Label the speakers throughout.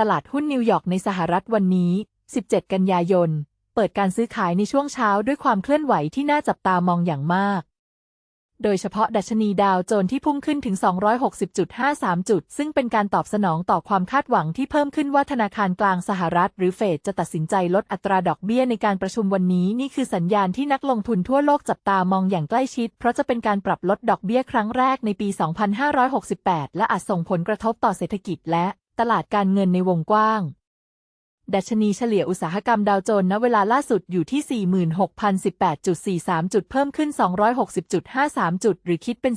Speaker 1: ตลาดหุ้นนิวยอร์กในสหรัฐวันนี้ 17 กันยายน เปิดการซื้อขายในช่วงเช้าด้วยความเคลื่อนไหวที่น่าจับตามองอย่างมาก โดยเฉพาะดัชนีดาวโจนส์ที่พุ่งขึ้นถึง 260.53 จุด ซึ่งเป็นการตอบสนองต่อความคาดหวังที่เพิ่มขึ้นว่าธนาคารกลางสหรัฐ หรือเฟดจะตัดสินใจลดอัตราดอกเบี้ยในการประชุมวันนี้ นี่คือสัญญาณที่นักลงทุนทั่วโลกจับตามองอย่างใกล้ชิด เพราะจะเป็นการปรับลดดอกเบี้ยครั้งแรกในปี 2568 และอาจส่งผลกระทบต่อเศรษฐกิจและ ตลาดการเงินในวงกว้าง ดัชนีเฉลี่ยอุตสาหกรรมดาวโจนส์ณเวลาล่าสุดอยู่ที่ 46,018.43 จุดเพิ่มขึ้น 260.53 จุด หรือคิดเป็น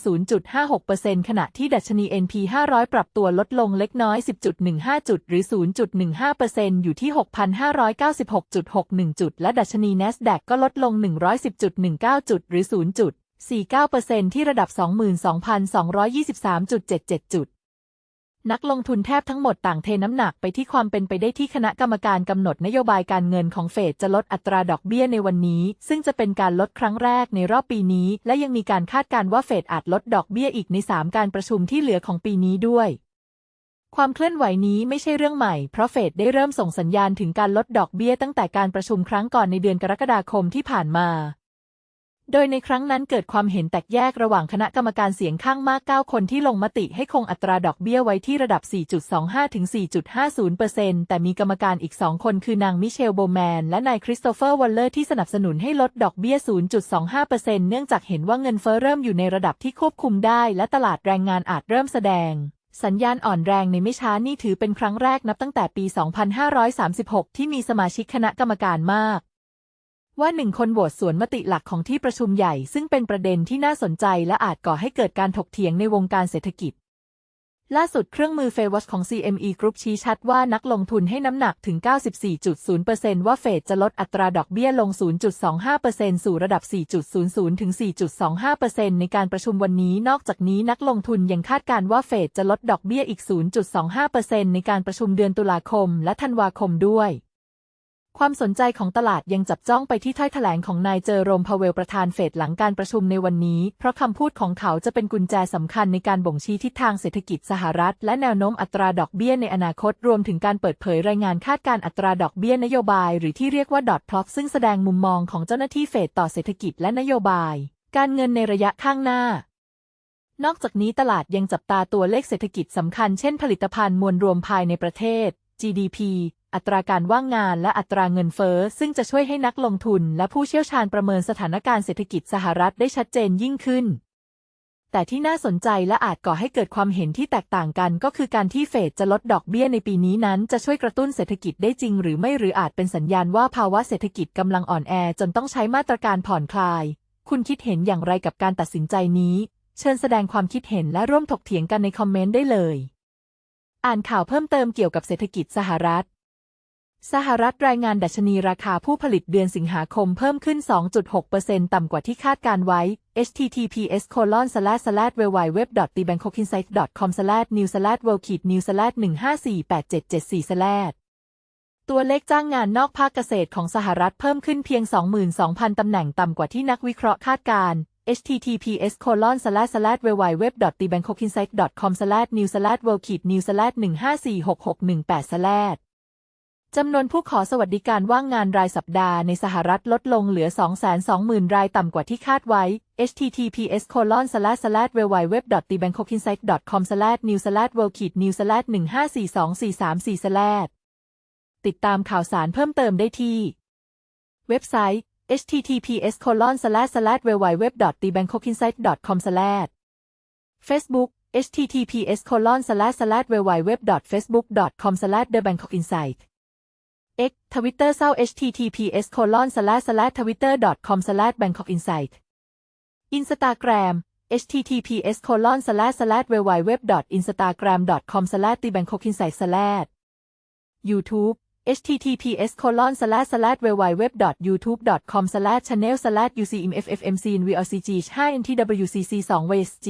Speaker 1: 0.56%ขณะที่ดัชนี NP 500 ปรับตัวลดลงเล็กน้อย 10.15 จุด หรือ 0.15%อยู่ที่ 6,596.61 จุด และดัชนี NASDAQ ก็ลดลง 110.19 จุด หรือ 0.49%ที่ระดับ 22,223.77 จุด นักลงทุนแทบทั้งหมดต่างเทน้ำหนักไปที่ความเป็นไปได้ที่คณะกรรมการกำหนดนโยบายการเงินของเฟดจะลดอัตราดอกเบี้ยในวันนี้ ซึ่งจะเป็นการลดครั้งแรกในรอบปีนี้ และยังมีการคาดการณ์ว่าเฟดอาจลดดอกเบี้ยอีกใน 3 การประชุมที่เหลือของปีนี้ด้วยความเคลื่อนไหวนี้ไม่ใช่เรื่องใหม่ เพราะเฟดได้เริ่มส่งสัญญาณถึงการลดดอกเบี้ยตั้งแต่การประชุมครั้งก่อนในเดือนกรกฎาคมที่ผ่านมา โดยในครั้งนั้นเกิดความเห็นแตกแยกระหว่างคณะกรรมการเสียงข้างมาก 9 คนที่ลงมติให้คงอัตราดอกเบี้ยไว้ที่ระดับ 4.25 ถึง 4.50%แต่มีกรรมการอีก 2 คนคือนางมิเชลโบแมน และนายคริสโตเฟอร์วอลเลอร์ที่สนับสนุนให้ลดดอกเบี้ย 0.25%เนื่องจากเห็นว่าเงินเฟ้อเริ่มอยู่ในระดับที่ควบคุมได้ และตลาดแรงงานอาจเริ่มแสดงสัญญาณอ่อนแรงในไม่ช้านี่ถือเป็นครั้งแรกนับตั้งแต่ปี 2536 ที่มีสมาชิกคณะกรรมการมาก ว่าหนึ่งคนโหวตสวนมติหลักของที่ประชุมใหญ่ ซึ่งเป็นประเด็นที่น่าสนใจและอาจก่อให้เกิดการถกเถียงในวงการเศรษฐกิจ ล่าสุดเครื่องมือเฟวอชของ CME Group ชี้ชัดว่านักลงทุนให้น้ำหนักถึง 94.0%ว่าเฟดจะลดอัตราดอกเบี้ยลง 0.25%สู่ระดับ 4.00 ถึง 4.25%ในการประชุมวันนี้ นอกจากนี้นักลงทุนยังคาดการว่าเฟดจะลดดอกเบี้ยอีก 0.25%ในการประชุมเดือนตุลาคมและธันวาคมด้วย ความสนใจของตลาดยังจับจ้องไปที่ถ้อยแถลงของนายเจอโรมพาเวลประธานเฟดหลังการประชุมในวันนี้ เพราะคำพูดของเขาจะเป็นกุญแจสำคัญในการบ่งชี้ทิศทางเศรษฐกิจสหรัฐ และแนวโน้มอัตราดอกเบี้ยในอนาคตรวมถึงการเปิดเผยรายงานคาดการอัตราดอกเบี้ยนโยบาย หรือที่เรียกว่าดอทพล็อกซึ่งแสดงมุมมองของเจ้าหน้าที่เฟดต่อเศรษฐกิจและนโยบาย การเงินในระยะข้างหน้านอกจากนี้ตลาดยังจับตาตัวเลขเศรษฐกิจสำคัญเช่นผลิตภัณฑ์มวลรวมภายในประเทศ GDP อัตราการว่างงานและอัตราเงินเฟ้อซึ่งจะช่วยให้นักลงทุนและผู้เชี่ยวชาญประเมินสถานการณ์เศรษฐกิจสหรัฐได้ชัดเจนยิ่งขึ้น แต่ที่น่าสนใจและอาจก่อให้เกิดความเห็นที่แตกต่างกัน ก็คือการที่เฟดจะลดดอกเบี้ยในปีนี้นั้น จะช่วยกระตุ้นเศรษฐกิจได้จริง หรือไม่หรืออาจเป็นสัญญาณว่าภาวะเศรษฐกิจกำลังอ่อนแอจนต้องใช้มาตรการผ่อนคลาย คุณคิดเห็นอย่างไรกับการตัดสินใจนี้ เชิญแสดงความคิดเห็นและร่วมถกเถียงกันในคอมเมนต์ได้เลย อ่านข่าวเพิ่มเติมเกี่ยวกับเศรษฐกิจสหรัฐ สหรัฐรายงานดัชนีราคาผู้ผลิตเดือนสิงหาคมเพิ่มขึ้น 2.6%ต่ำกว่าที่คาดการไว้ https colon slash slash www t b a n k o k i n s i g h t com slash new slash world new slash 1548774 slash ตัวเลขจ้างงานนอกภาคเกษตรของสหรัฐเพิ่มขึ้นเพียง 22,000 ตำแหน่งต่ำกว่าที่นักวิเคราะห์คาดการ https colon slash slash www t b a n k o k i n s i g h t com slash new slash world new slash 1546618 slash จำนวนผู้ขอสวัสดิการว่างงานรายสัปดาห์ในสหรัฐลดลงเหลือ 220,000 รายต่ำกว่าที่คาดไว้ https colon slash slash www.thebankokinsight com slash new slash world new slash 1542434 slash ติดตามข่าวสารเพิ่มเติมได้ที่ เว็บไซต์ https colon slash slash www.thebankokinsight com slash Facebook https colon slash slash www.facebook com slash thebangkokinsight X Twitter เศร้า https colon slash slash twitter com slash bangkokinsight Instagram https colon slash slash www.instagram com slash thebangkokinsight slash YouTube https colon slash slash www.youtube com slash channel slash ucmffmc nvlcg 5 ntwcc 2 vsg